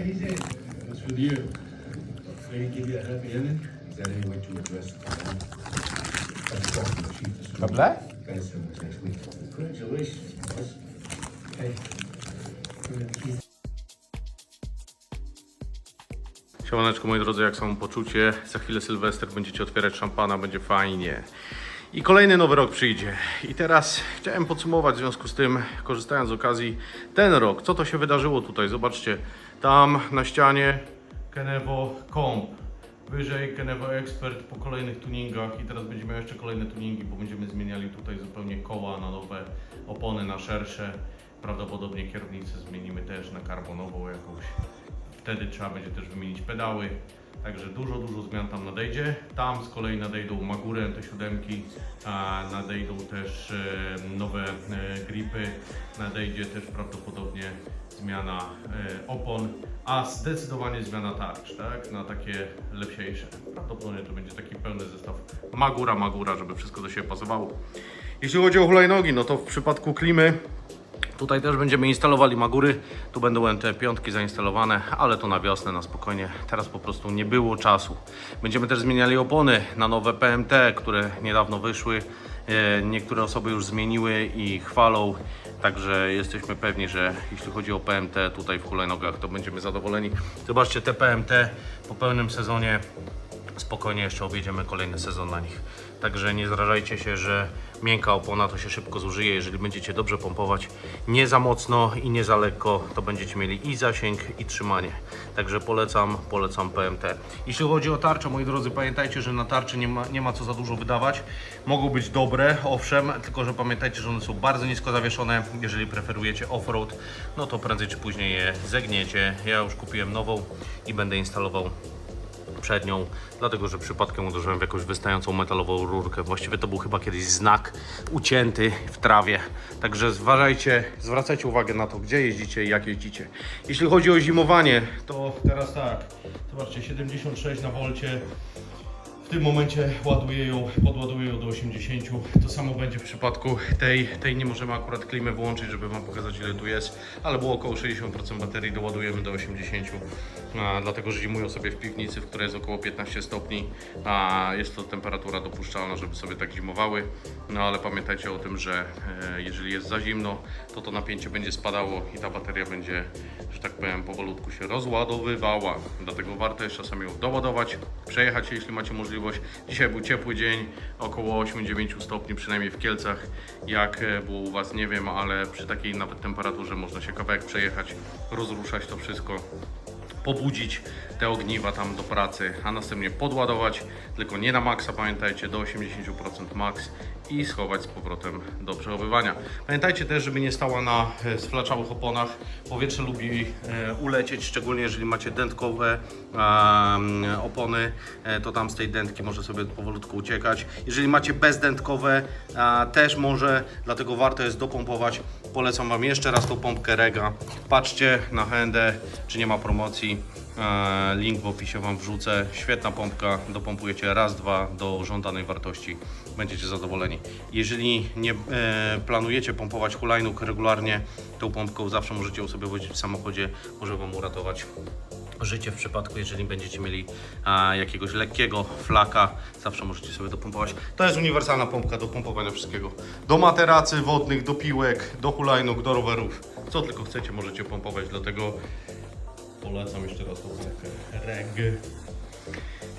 What's with you? A? Is that any way to address the Chief. Hey. He's Siemaneczko moi drodzy, jak są poczucie? Za chwilę Sylwester, będziecie otwierać szampana, będzie fajnie. I kolejny nowy rok przyjdzie. I teraz chciałem podsumować w związku z tym, korzystając z okazji, ten rok. Co to się wydarzyło tutaj? Zobaczcie, tam na ścianie Kenevo Comp. Wyżej Kenevo Expert po kolejnych tuningach i teraz będziemy jeszcze kolejne tuningi, bo będziemy zmieniali tutaj zupełnie koła na nowe opony, na szersze. Prawdopodobnie kierownicę zmienimy też na karbonową jakąś. Wtedy trzeba będzie też wymienić pedały. Także dużo, dużo zmian tam nadejdzie. Tam z kolei nadejdą Magury MT7, a nadejdą też e, nowe e, gripy, nadejdzie też prawdopodobnie zmiana e, opon, a zdecydowanie zmiana tarcz, tak? Na takie lepsiejsze. Prawdopodobnie to będzie taki pełny zestaw Magura, Magura, żeby wszystko do siebie pasowało. Jeśli chodzi o hulajnogi, no to w przypadku klimy Tutaj też będziemy instalowali Magury, tu będą NT5 zainstalowane, ale to na wiosnę, na spokojnie. Teraz po prostu nie było czasu. Będziemy też zmieniali opony na nowe PMT, które niedawno wyszły. E, Niektóre osoby już zmieniły i chwalą, także jesteśmy pewni, że jeśli chodzi o PMT tutaj w hulajnogach, to będziemy zadowoleni. Zobaczcie te PMT po pełnym sezonie spokojnie jeszcze objedziemy kolejny sezon na nich. Także nie zrażajcie się, że miękka opona to się szybko zużyje. Jeżeli będziecie dobrze pompować, nie za mocno i nie za lekko, to będziecie mieli i zasięg, i trzymanie. Także polecam, polecam PMT. Jeśli chodzi o tarczę, moi drodzy, pamiętajcie, że na tarczy nie ma, nie ma co za dużo wydawać. Mogą być dobre, owszem, tylko że pamiętajcie, że one są bardzo nisko zawieszone. Jeżeli preferujecie offroad, no to prędzej czy później je zegniecie. Ja już kupiłem nową i będę instalował przed nią, dlatego że przypadkiem uderzyłem w jakąś wystającą metalową rurkę. Właściwie to był chyba kiedyś znak ucięty w trawie. Także zważajcie, zwracajcie uwagę na to, gdzie jeździcie i jak jeździcie. Jeśli chodzi o zimowanie, to teraz tak. Zobaczcie, 76 na wolcie. W tym momencie ładuję ją, podładuję ją do 80. To samo będzie w przypadku tej. Tej nie możemy akurat klimy włączyć, żeby Wam pokazać ile tu jest, ale było około 60% baterii, doładujemy do 80. A, dlatego, że zimują sobie w piwnicy, w której jest około 15 stopni, a jest to temperatura dopuszczalna, żeby sobie tak zimowały. No ale pamiętajcie o tym, że e, jeżeli jest za zimno, to to napięcie będzie spadało i ta bateria będzie, że tak powiem, powolutku się rozładowywała. Dlatego warto jest czasami ją doładować, przejechać jeśli macie możliwość. Dzisiaj był ciepły dzień, około 8-9 stopni, przynajmniej w Kielcach. Jak e, było u Was, nie wiem, ale przy takiej nawet temperaturze można się kawałek przejechać, rozruszać to wszystko pobudzić te ogniwa tam do pracy, a następnie podładować, tylko nie na maksa, pamiętajcie, do 80% max i schować z powrotem do przechowywania. Pamiętajcie też, żeby nie stała na e, sflaczałych oponach. Powietrze lubi e, ulecieć, szczególnie jeżeli macie dętkowe em, opony, e, to tam z tej dętki może sobie powolutku uciekać. Jeżeli macie bezdętkowe, też może, dlatego warto jest dopompować. Polecam Wam jeszcze raz tą pompkę Rega. Patrzcie na hendę, czy nie ma promocji. E, Link w opisie Wam wrzucę. Świetna pompka, dopompujecie raz, dwa do żądanej wartości. Będziecie zadowoleni. Jeżeli nie e, planujecie pompować hulajnóg regularnie, tą pompką zawsze możecie ją sobie wozić w samochodzie. Może Wam uratować życie w przypadku, jeżeli będziecie mieli a, jakiegoś lekkiego flaka, zawsze możecie sobie dopompować. To jest uniwersalna pompka do pompowania wszystkiego. Do materacy wodnych, do piłek, do hulajnóg, do rowerów. Co tylko chcecie, możecie pompować, dlatego polecam jeszcze raz tą pompkę REG.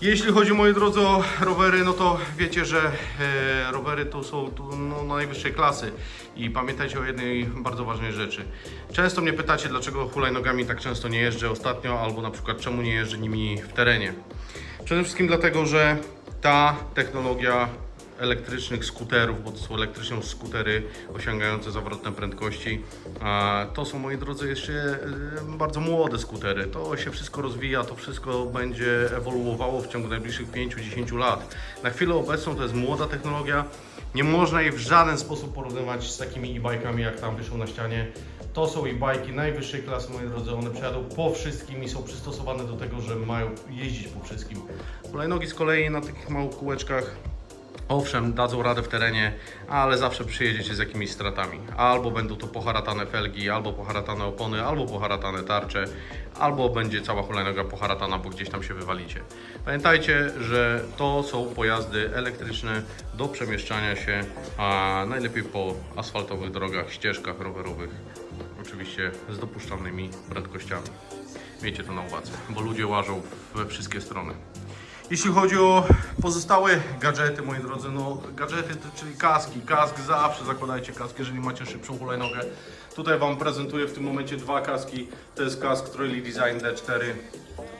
Jeśli chodzi, moi drodzy, o rowery, no to wiecie, że e, rowery to są tu, no, najwyższej klasy. I pamiętajcie o jednej bardzo ważnej rzeczy. Często mnie pytacie, dlaczego hulajnogami tak często nie jeżdżę ostatnio, albo na przykład czemu nie jeżdżę nimi w terenie. Przede wszystkim dlatego, że ta technologia elektrycznych skuterów, bo to są elektryczne skutery osiągające zawrotne prędkości. To są, moi drodzy, jeszcze bardzo młode skutery. To się wszystko rozwija, to wszystko będzie ewoluowało w ciągu najbliższych 5-10 lat. Na chwilę obecną to jest młoda technologia. Nie można jej w żaden sposób porównywać z takimi e-bikami, jak tam wyszło na ścianie. To są e-bajki najwyższej klasy, moi drodzy. One przejadą po wszystkim i są przystosowane do tego, że mają jeździć po wszystkim. Hulajnogi z kolei na takich małych kółeczkach Owszem, dadzą radę w terenie, ale zawsze przyjedziecie z jakimiś stratami. Albo będą to poharatane felgi, albo poharatane opony, albo poharatane tarcze, albo będzie cała hulajnoga poharatana, bo gdzieś tam się wywalicie. Pamiętajcie, że to są pojazdy elektryczne do przemieszczania się, a najlepiej po asfaltowych drogach, ścieżkach rowerowych, oczywiście z dopuszczalnymi prędkościami. Miejcie to na uwadze, bo ludzie łażą we wszystkie strony. Jeśli chodzi o pozostałe gadżety, moi drodzy, no gadżety, czyli kaski. Kask zawsze zakładajcie kask, jeżeli macie szybszą hulajnogę. Tutaj Wam prezentuję w tym momencie dwa kaski. To jest kask Trolley Design D4.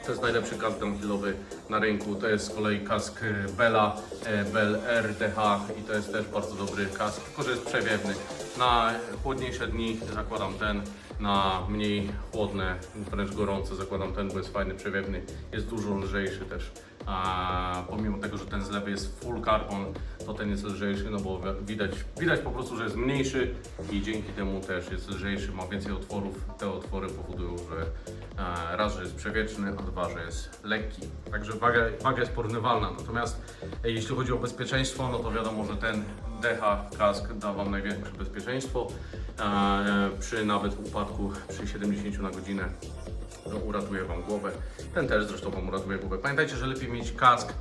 To jest najlepszy kask downhillowy na rynku. To jest z kolei kask e, Bella, e, Bell RDH i to jest też bardzo dobry kask, tylko że jest przewiewny. Na chłodniejsze dni zakładam ten, na mniej chłodne, wręcz gorące zakładam ten, bo jest fajny, przewiewny. Jest dużo lżejszy też. A pomimo tego, że ten z lewej jest full carbon, to ten jest lżejszy, no bo wi- widać, widać po prostu, że jest mniejszy i dzięki temu też jest lżejszy, ma więcej otworów. Te otwory powodują, że e, raz, że jest przewieczny, a dwa, że jest lekki. Także waga, waga jest porównywalna. Natomiast e, jeśli chodzi o bezpieczeństwo, no to wiadomo, że ten DH kask da Wam największe bezpieczeństwo. E, przy nawet upadku przy 70 na godzinę no, uratuje Wam głowę. Ten też zresztą Wam uratuje głowę. Pamiętajcie, że lepiej mieć kask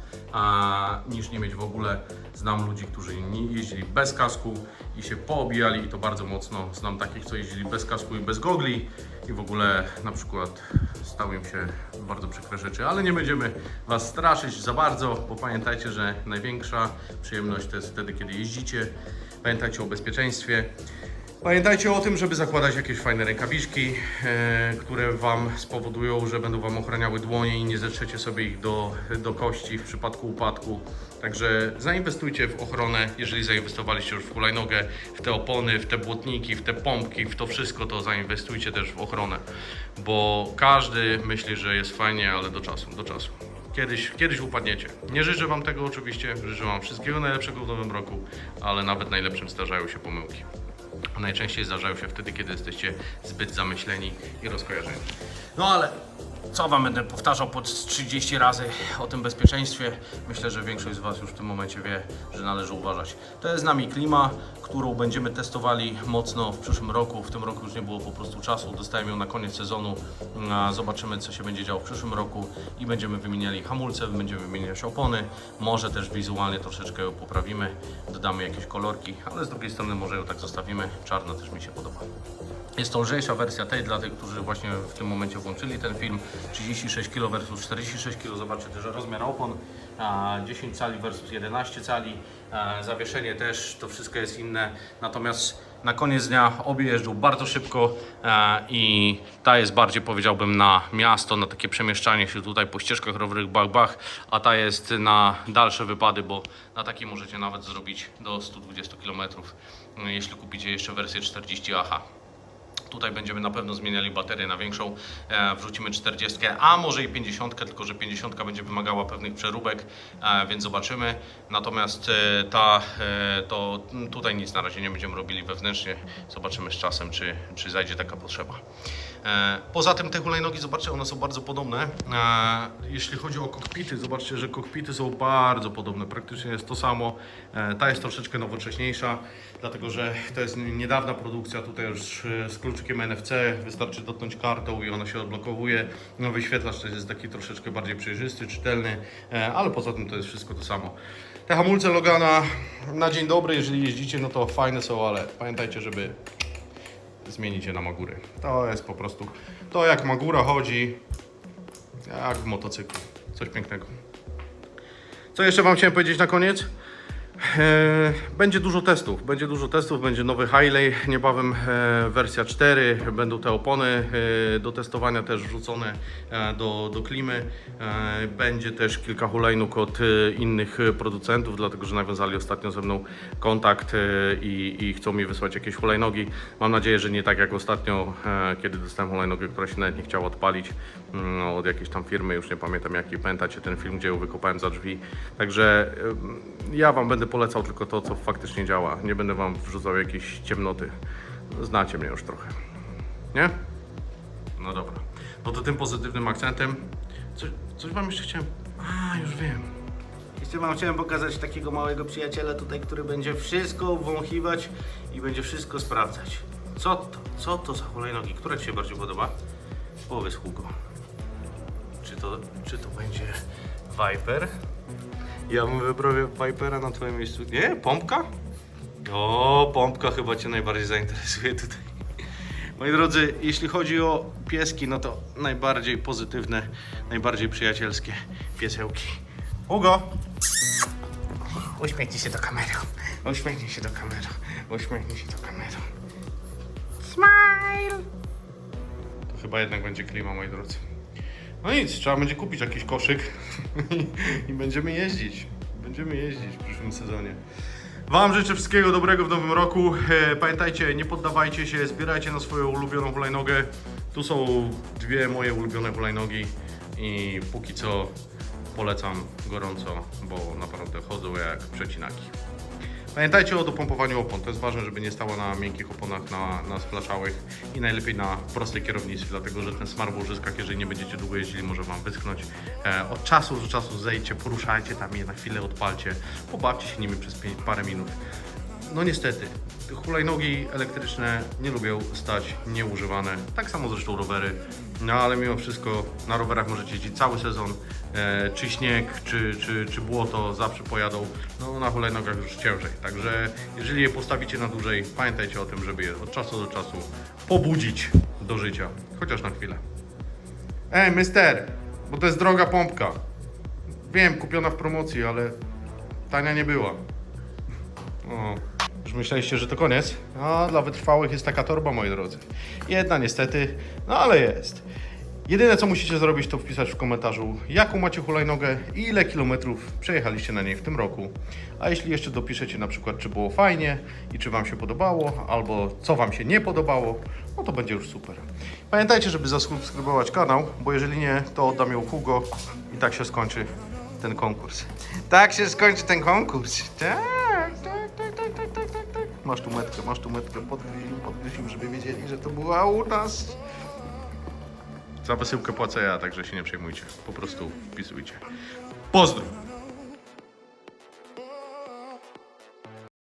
niż nie mieć w ogóle. Znam ludzi, którzy jeździli bez kasku i się poobijali i to bardzo mocno. Znam takich, co jeździli bez kasku i bez gogli i w ogóle na przykład stały im się bardzo przykre rzeczy, ale nie będziemy Was straszyć za bardzo, bo pamiętajcie, że największa przyjemność to jest wtedy, kiedy jeździcie. Pamiętajcie o bezpieczeństwie. Pamiętajcie o tym, żeby zakładać jakieś fajne rękawiczki, e, które Wam spowodują, że będą Wam ochraniały dłonie i nie zetrzecie sobie ich do, do kości w przypadku upadku. Także zainwestujcie w ochronę, jeżeli zainwestowaliście już w hulajnogę, w te opony, w te błotniki, w te pompki, w to wszystko, to zainwestujcie też w ochronę, bo każdy myśli, że jest fajnie, ale do czasu, do czasu. Kiedyś, kiedyś upadniecie. Nie życzę Wam tego oczywiście, życzę Wam wszystkiego najlepszego w nowym roku, ale nawet najlepszym zdarzają się pomyłki. Najczęściej zdarzają się wtedy, kiedy jesteście zbyt zamyśleni i rozkojarzeni. No ale co Wam będę powtarzał po 30 razy o tym bezpieczeństwie? Myślę, że większość z Was już w tym momencie wie, że należy uważać. To jest z nami klima, którą będziemy testowali mocno w przyszłym roku. W tym roku już nie było po prostu czasu. Dostałem ją na koniec sezonu. A Zobaczymy, co się będzie działo w przyszłym roku i będziemy wymieniali hamulce, będziemy wymieniać opony. Może też wizualnie troszeczkę ją poprawimy, dodamy jakieś kolorki, ale z drugiej strony może ją tak zostawimy. Czarna też mi się podoba. Jest to lżejsza wersja tej dla tych, którzy właśnie w tym momencie włączyli ten film. 36 kg versus 46 kg. Zobaczcie też rozmiar opon. a, 10 cali versus 11 cali. Zawieszenie też, to wszystko jest inne. Natomiast na koniec dnia obie jeżdżą bardzo szybko i ta jest bardziej powiedziałbym na miasto, na takie przemieszczanie się tutaj po ścieżkach rowerowych bach bach, a ta jest na dalsze wypady, bo na takiej możecie nawet zrobić do 120 km, jeśli kupicie jeszcze wersję 40 AH. Tutaj będziemy na pewno zmieniali baterię na większą, e, wrzucimy 40, a może i 50, tylko że 50 będzie wymagała pewnych przeróbek, e, więc zobaczymy. Natomiast e, ta, to tutaj nic na razie nie będziemy robili wewnętrznie, zobaczymy z czasem, czy, czy zajdzie taka potrzeba. E, Poza tym te hulajnogi, zobaczcie, one są bardzo podobne. E, Jeśli chodzi o kokpity, zobaczcie, że kokpity są bardzo podobne, praktycznie jest to samo. E, Ta jest troszeczkę nowocześniejsza, dlatego że to jest niedawna produkcja, tutaj już z kluczykiem NFC, wystarczy dotknąć kartą i ona się odblokowuje. No wyświetlacz też jest taki troszeczkę bardziej przejrzysty, czytelny, ale poza tym to jest wszystko to samo. Te hamulce Logana na dzień dobry, jeżeli jeździcie, no to fajne są, ale pamiętajcie, żeby zmienić je na Magury. To jest po prostu to jak Magura chodzi, jak w motocyklu. Coś pięknego. Co jeszcze Wam chciałem powiedzieć na koniec? E, Będzie dużo testów, będzie dużo testów, będzie nowy Hiley, niebawem e, wersja 4, będą te opony e, do testowania też wrzucone do, do klimy. Będzie też kilka hulajnóg od innych producentów, dlatego że nawiązali ostatnio ze mną kontakt i, i chcą mi wysłać jakieś hulajnogi. Mam nadzieję, że nie tak jak ostatnio, kiedy dostałem hulajnogę, która się nawet nie chciała odpalić mm, od jakiejś tam firmy, już nie pamiętam jakiej. Pamiętacie ten film, gdzie ją wykopałem za drzwi. Także ja Wam będę polecał tylko to, co faktycznie działa. Nie będę Wam wrzucał jakiejś ciemnoty. Znacie mnie już trochę. Nie? No dobra. No to tym pozytywnym akcentem. Coś, coś Wam jeszcze chciałem. A, już wiem. Jeszcze wam chciałem pokazać takiego małego przyjaciela tutaj, który będzie wszystko wąchiwać i będzie wszystko sprawdzać. Co to? Co to za hulajnogi? Która Ci się bardziej podoba? Powiedz Hugo. Czy to, czy to będzie Viper? Ja bym wybrał Vipera na Twoim miejscu. Nie? Pompka? O, pompka chyba Cię najbardziej zainteresuje tutaj. Moi drodzy, jeśli chodzi o pieski, no to najbardziej pozytywne, najbardziej przyjacielskie piesełki. Hugo! Uśmiechnij się do kamery. Uśmiechnij się do kamery. Uśmiechnij się do kamery. Smile! To chyba jednak będzie klima, moi drodzy. No nic, trzeba będzie kupić jakiś koszyk i będziemy jeździć. Będziemy jeździć w przyszłym sezonie. Wam życzę wszystkiego dobrego w nowym roku. E, Pamiętajcie, nie poddawajcie się, zbierajcie na swoją ulubioną hulajnogę. Tu są dwie moje ulubione hulajnogi i póki co polecam gorąco, bo naprawdę chodzą jak przecinaki. Pamiętajcie o dopompowaniu opon. To jest ważne, żeby nie stała na miękkich oponach, na, na splaszałych i najlepiej na prostej kierownicy, dlatego że ten smar w łożyskach, jeżeli nie będziecie długo jeździli, może Wam wyschnąć. E, od czasu do czasu zejdźcie, poruszajcie tam je, na chwilę odpalcie, pobawcie się nimi przez parę minut. No niestety, hulajnogi elektryczne nie lubią stać nieużywane. Tak samo zresztą rowery. No ale mimo wszystko na rowerach możecie jeździć cały sezon. E, czy śnieg, czy, czy, czy błoto zawsze pojadą. No na hulajnogach już ciężej. Także jeżeli je postawicie na dłużej, pamiętajcie o tym, żeby je od czasu do czasu pobudzić do życia. Chociaż na chwilę. Ej, mister, bo to jest droga pompka. Wiem, kupiona w promocji, ale tania nie była. O, już myśleliście, że to koniec? No, dla wytrwałych jest taka torba, moi drodzy. Jedna niestety, no ale jest. Jedyne co musicie zrobić, to wpisać w komentarzu, jaką macie hulajnogę i ile kilometrów przejechaliście na niej w tym roku. A jeśli jeszcze dopiszecie na przykład, czy było fajnie i czy Wam się podobało, albo co Wam się nie podobało, no to będzie już super. Pamiętajcie, żeby zasubskrybować kanał, bo jeżeli nie, to oddam ją Hugo i tak się skończy ten konkurs. Tak się skończy ten konkurs. Tak, Masz tu metkę, masz tu metkę, im, żeby wiedzieli, że to była u nas. Za wysyłkę płacę ja, także się nie przejmujcie. Po prostu wpisujcie. Pozdro!